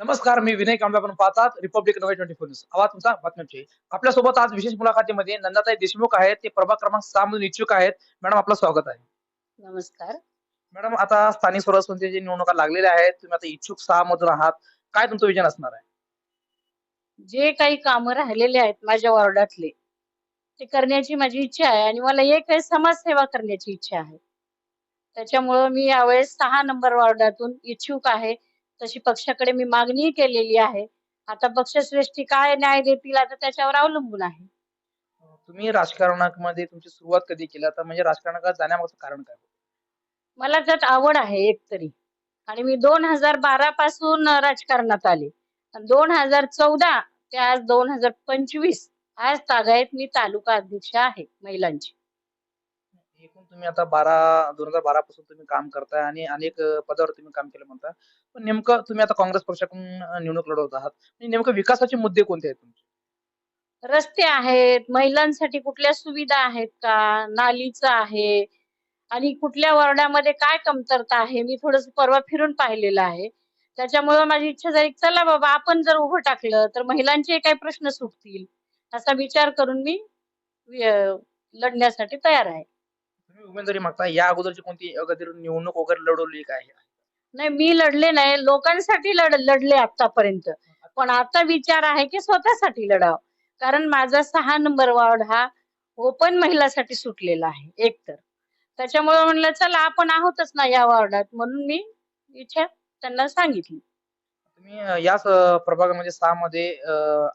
नमस्कार मी विनय कांबळे आपण पाहतात रिपब्लिक नवे ट्वेंटी फोर न्यूज आवाज तुमचा बातम्यांचे. आपल्यासोबत आज विशेष मुलाखतीमध्ये नंदाताई देशमुख आहेत. ते प्रभाग क्रमांक सहा मधून इच्छुक आहेत. मॅडम आपलं स्वागत आहे. नमस्कार. मॅडम आता स्थानिक स्वराज्य संस्थेची निवडणुका लागलेल्या आहेत तुम्ही आता इच्छुक सहा मधून आहात. काय तुमचं विजन असणार आहे? जे काही कामं राहिलेले आहेत माझ्या वॉर्डातले ते करण्याची माझी इच्छा आहे आणि मला एक आहे समाजसेवा करण्याची इच्छा आहे. त्याच्यामुळं मी यावेळेस सहा नंबर वॉर्डातून इच्छुक आहे. तशी पक्षाकडे मी मागणी केलेली आहे. आता पक्षश्रेष्ठी काय न्याय देतील आता त्याच्यावर अवलंबून आहे. तुम्ही राजकारणामध्ये तुमची सुरुवात कधी केली? आता म्हणजे राजकारणात जाण्यामागचं कारण काय? मला त्यात आवड आहे एकतरी. आणि मी दोन हजार बारा पासून राजकारणात आले. दोन हजार चौदा ते आज दोन हजार पंचवीस आज तागायत मी तालुका अध्यक्ष आहे महिलांची. एकूण तुम्ही आता बारा दोन हजार बारा पासून तुम्ही काम करताय आणि अनेक पदावर तुम्ही काम केलं म्हणता. पण नेमकं तुम्ही आता काँग्रेस पक्षाकडून निवडणूक लढवत आहात. म्हणजे नेमकं विकासाचे मुद्दे कोणते आहेत तुमचे? रस्ते आहेत महिलांसाठी कुठल्या सुविधा आहेत का? नालीचं आहे. आणि कुठल्या वॉर्डामध्ये काय कमतरता आहे? मी थोडस परवा फिरून पाहिलेलं आहे. त्याच्यामुळे माझी इच्छा झाली चला बाबा आपण जर उभं टाकलं तर महिलांचे काही प्रश्न सुटतील असा विचार करून मी लढण्यासाठी तयार आहे. तुम्ही उमेदवारी मागता या अगोदरची कोणती अगोदर निवडणूक वगैरे लढवली काय? नाही मी लढले नाही. लोकांसाठी लढ लढले आतापर्यंत. पण आता विचार आहे की स्वतःसाठी लढावं. कारण माझा सहा नंबर वॉर्ड हा ओपन महिलासाठी सुटलेला आहे एकतर. त्याच्यामुळे म्हणलं चला आपण आहोतच ना या वॉर्डात. म्हणून मी इच्छा त्यांना सांगितली. तुम्ही याच प्रभागामध्ये सहा मध्ये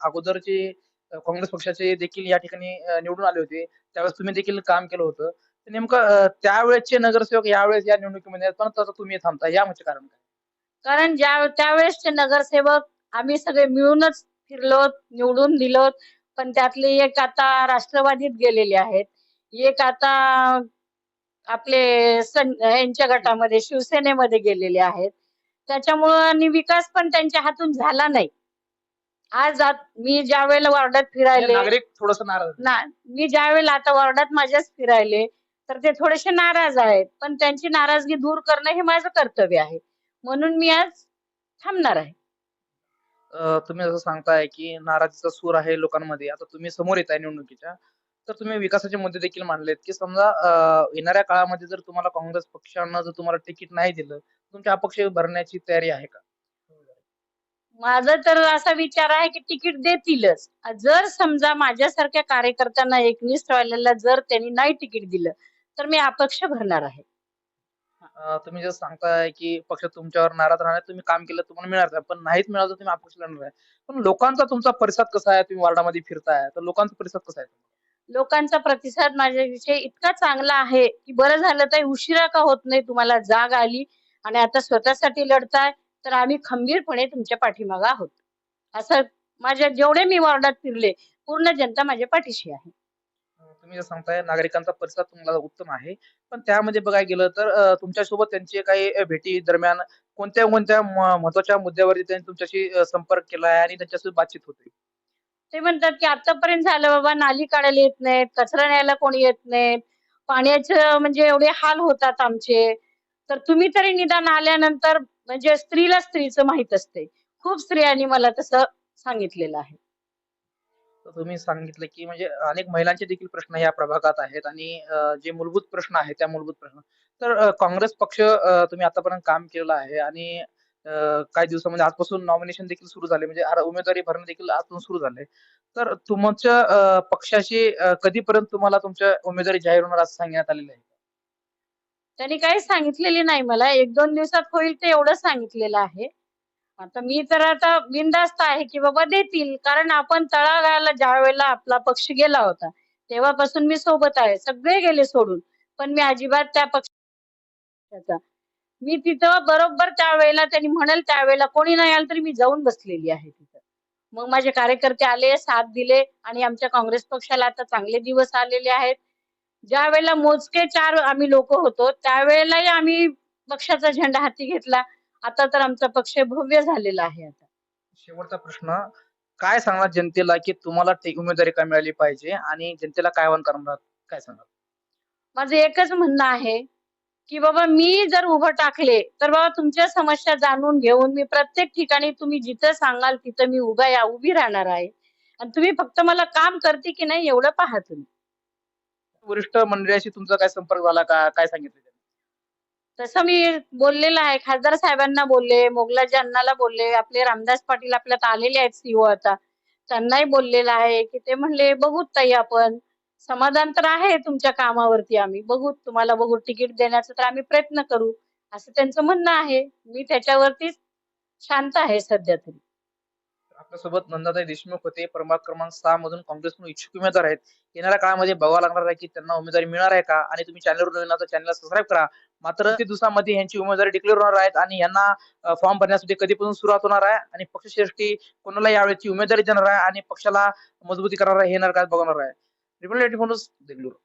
अगोदरचे काँग्रेस पक्षाचे देखील या ठिकाणी निवडून आले होते. त्यावेळेस तुम्ही देखील काम केलं होतं. तर नेमकं त्यावेळेसचे नगरसेवक यावेळेस या निवडणुकीमध्ये पण आता तुम्ही थांबता या म्हणजे कारण काय? कारण ज्या त्यावेळेसचे नगरसेवक आम्ही सगळे मिळूनच फिरलो निवडून दिलो पण त्यातले एक आता राष्ट्रवादीत गेलेले आहेत. एक आता आपले सं यांच्या गटामध्ये शिवसेनेमध्ये गेलेले आहेत. त्याच्यामुळं आणि विकास पण त्यांच्या हातून झाला नाही. आज मी ज्या वेळेला वॉर्डात फिरायले नागरिक थोडस नाराज. ना मी ज्या वेळेला आता वॉर्डात माझ्याच फिरायले तर ते थोडेसे नाराज आहेत. पण त्यांची नाराजगी दूर करणं हे माझं कर्तव्य आहे. म्हणून मी आज थांबणार आहे. अं, तुम्ही जसं सांगताय की नाराजीचा सूर आहे लोकांमध्ये. आता तुम्ही समोर येत आहे निवडणुकीच्या. तर तुम्ही विकासाचे मुद्दे देखील मांडलेत की समजा अं, येणाऱ्या काळामध्ये जर तुम्हाला काँग्रेस पक्षानं जर तुम्हाला तिकीट नाही दिलं तुमच्या अपक्ष भरण्याची तयारी आहे का? माझा तर असा विचार आहे की तिकीट देतीलच. जर समजा माझ्यासारख्या कार्यकर्त्यांना एकनिष्ठवाल्याला जर त्यांनी नाही तिकीट दिलं तर मी अपक्ष भरणार आहे. अं, तुम्ही जसं सांगताय की पक्ष तुमच्यावर नाराज राहणार तुम्ही काम केलं तुम्हाला मिळणार नाही. पण नाहीच मिळालं तर तुम्ही अपक्ष लढणार आहे. पण लोकांचा तुमचा प्रतिसाद कसा आहे? तुम्ही वार्डामध्ये फिरताय तर लोकांचा प्रतिसाद कसा आहे लोकांचा प्रतिसाद माझ्याविषयी इतका चांगला आहे की बरं झालं तर उशिरा का होत नाही तुम्हाला जाग आली आणि आता स्वतःसाठी लढताय तर आम्ही खंबीरपणे तुमच्या पाठीमागं आहोत. असं माझ्या जेवढे मी वॉर्डात फिरले पूर्ण जनता माझ्या पाठीशी आहे. तुम्ही सांगताय नागरिकांचा प्रतिसाद तुम्हाला उत्तम आहे. पण त्यामध्ये बघायला गेलं तर तुमच्या तुमच्यासोबत त्यांची काही भेटी दरम्यान कोणत्या कोणत्या महत्त्वाच्या मुद्द्यावरती त्यांनी तुमच्याशी संपर्क केला आहे आणि त्यांच्यासोबत बातचीत होते? ते म्हणतात की आतापर्यंत झालं बाबा नाली काढायला येत नाहीत कचरा न्यायला कोणी येत नाहीत. पाण्याचं म्हणजे एवढे हाल होतात आमचे. तर तुम्ही तरी निदान आल्यानंतर म्हणजे स्त्रीला स्त्रीचं माहीत असते. खूप स्त्रियांनी मला तसं सांगितलेलं आहे. तुम्ही सांगितलं की म्हणजे अनेक महिलांचे देखील प्रश्न या प्रभागात आहेत आणि जे मूलभूत प्रश्न आहेत त्या मूलभूत प्रश्न. तर काँग्रेस पक्ष तुम्ही आतापर्यंत काम केलेलं आहे आणि काही दिवसामध्ये आजपासून नॉमिनेशन देखील सुरू झाले. म्हणजे उमेदवारी भरणं देखील आजपासून सुरू झाले. तर तुमच्या पक्षाशी कधीपर्यंत तुम्हाला तुमच्या उमेदवारी जाहीर होणार असं सांगण्यात आलेलं आहे? त्यांनी काही सांगितलेले नाही. मला एक दोन दिवसात होईल ते एवढं सांगितलेलं आहे. आता मी तर आता बिनधास्त आहे की बाबा देतील. कारण आपण तळागाळाला ज्या वेळेला आपला पक्ष गेला होता तेव्हापासून मी सोबत आहे. सगळे गेले सोडून. पण मी अजिबात त्या पक्षाचा मी तिथं बरोबर त्यावेळेला त्यांनी म्हणाल त्यावेळेला कोणी नाही आलं तरी मी जाऊन बसलेली आहे तिथं. मग माझे कार्यकर्ते आले साथ दिले आणि आमच्या काँग्रेस पक्षाला आता चांगले दिवस आलेले आहेत. ज्या वेळेला मोजके चार आम्ही लोक होतो त्यावेळेलाही आम्ही पक्षाचा झेंडा हाती घेतला. आता तर आमचा पक्ष भव्य झालेला आहे आता. शेवटचा प्रश्न काय सांगणार जनतेला की तुम्हाला ती उमेदवारी का मिळाली पाहिजे आणि जनतेला काय आवाहन करणार काय सांगणार? माझं एकच म्हणणं आहे की बाबा मी जर उभं टाकले तर बाबा तुमच्या समस्या जाणून घेऊन मी प्रत्येक ठिकाणी तुम्ही जिथं सांगाल तिथं मी उभा या उभी राहणार आहे. आणि तुम्ही फक्त मला काम करते की नाही एवढं पहा तुम्ही. वरिष्ठ मंडळीशी तुमचा काय संपर्क झाला का? काय सांगितलं? तसं मी बोललेलं आहे. खासदार साहेबांना बोलले मोगलाजी अण्णाला बोलले आपले रामदास पाटील आपल्यात आलेले आहेत सीओ आता. त्यांनाही बोललेलं आहे की ते म्हणले बघूत ताई आपण. समाधान तर आहे तुमच्या कामावरती आम्ही. बघू तुम्हाला बघू तिकीट देण्याचा तर आम्ही प्रयत्न करू. असं त्यांचं म्हणणं आहे. मी त्याच्यावरतीच शांत आहे सध्या तरी. आपल्यासोबत नंदाताई देशमुख होते. प्रभाग क्रमांक सहा मधून काँग्रेसकडून इच्छुक उमेदवार आहेत. येणाऱ्या काळामध्ये बघावं लागणार आहे की त्यांना उमेदवारी मिळणार आहे का? आणि तुम्ही चॅनलवर नवीन चॅनल चॅनलला सबस्क्राईब करा. मात्र ते दिवसामध्ये यांची उमेदवारी डिक्लेअर होणार आहेत आणि यांना फॉर्म भरण्यासाठी कधीपासून सुरुवात होणार आहे आणि पक्षश्रेष्ठी कोणाला यावेळेची उमेदवारी देणार आहे आणि पक्षाला मजबूती करणार आहे हे येणार काय बघणार आहे. रिपोर्ट